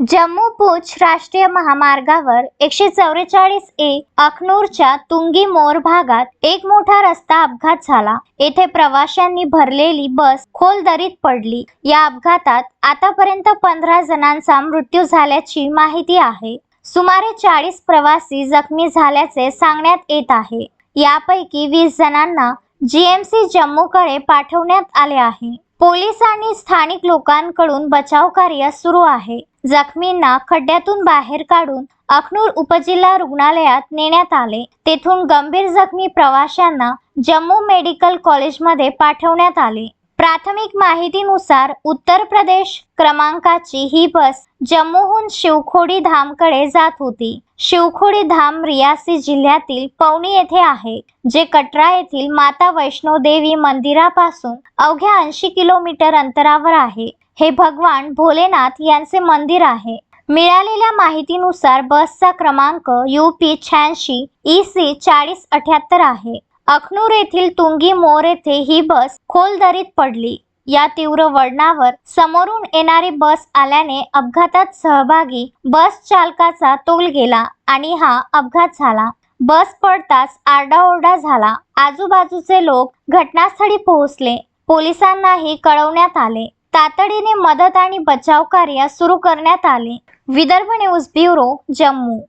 जम्मू पूछ राष्ट्रीय महामार्गावर एकशे चौवेचाळीस ए अखनूरच्या तुंगी मोर भागात एक मोठा रस्ता अपघात झाला. येथे प्रवाशांनी भरलेली बस खोल दरीत पडली. या अपघातात आतापर्यंत पंधरा जणांचा मृत्यू झाल्याची माहिती आहे. सुमारे चाळीस प्रवासी जखमी झाल्याचे सांगण्यात येत आहे. यापैकी वीस जणांना जीएमसी जम्मूकडे पाठवण्यात आले आहे. पोलीस आणि स्थानिक लोकांकडून बचाव कार्य सुरू आहे. जखमींना खड्ड्यातून बाहेर काढून अखनूर उपजिल्हा रुग्णालयात नेण्यात आले. तेथून गंभीर जखमी प्रवाशांना जम्मू मेडिकल कॉलेजमध्ये पाठवण्यात आले. प्राथमिक माहितीनुसार उत्तर प्रदेश क्रमांकाची ही बस जम्मूहून शिवखोडी धामकडे जात होती. शिवखोडी धाम रियासी जिल्ह्यातील पवनी येथे आहे जे कटरा येथील माता वैष्णो देवी मंदिरापासून अवघ्या ऐंशी किलोमीटर अंतरावर आहे. हे भगवान भोलेनाथ यांचे मंदिर आहे. मिळालेल्या माहितीनुसार बसचा क्रमांक यू पी शहाऐंशी ई सी चाळीस अठ्याहत्तर आहे. अखनूर येथील तुंगी मोर येथे ही बस खोल दरीत पडली. या तीव्र वळणावर समोरून येणारी बस आल्याने अपघातात सहभागी बस चालकाचा तोल गेला आणि हा अपघात झाला. बस पडताच आरडाओरडा झाला. आजूबाजूचे लोक घटनास्थळी पोहोचले. पोलिसांनाही कळवण्यात आले. तातडीने मदत आणि बचाव कार्य सुरू करण्यात आले. Vidarbha news bureau Jammu.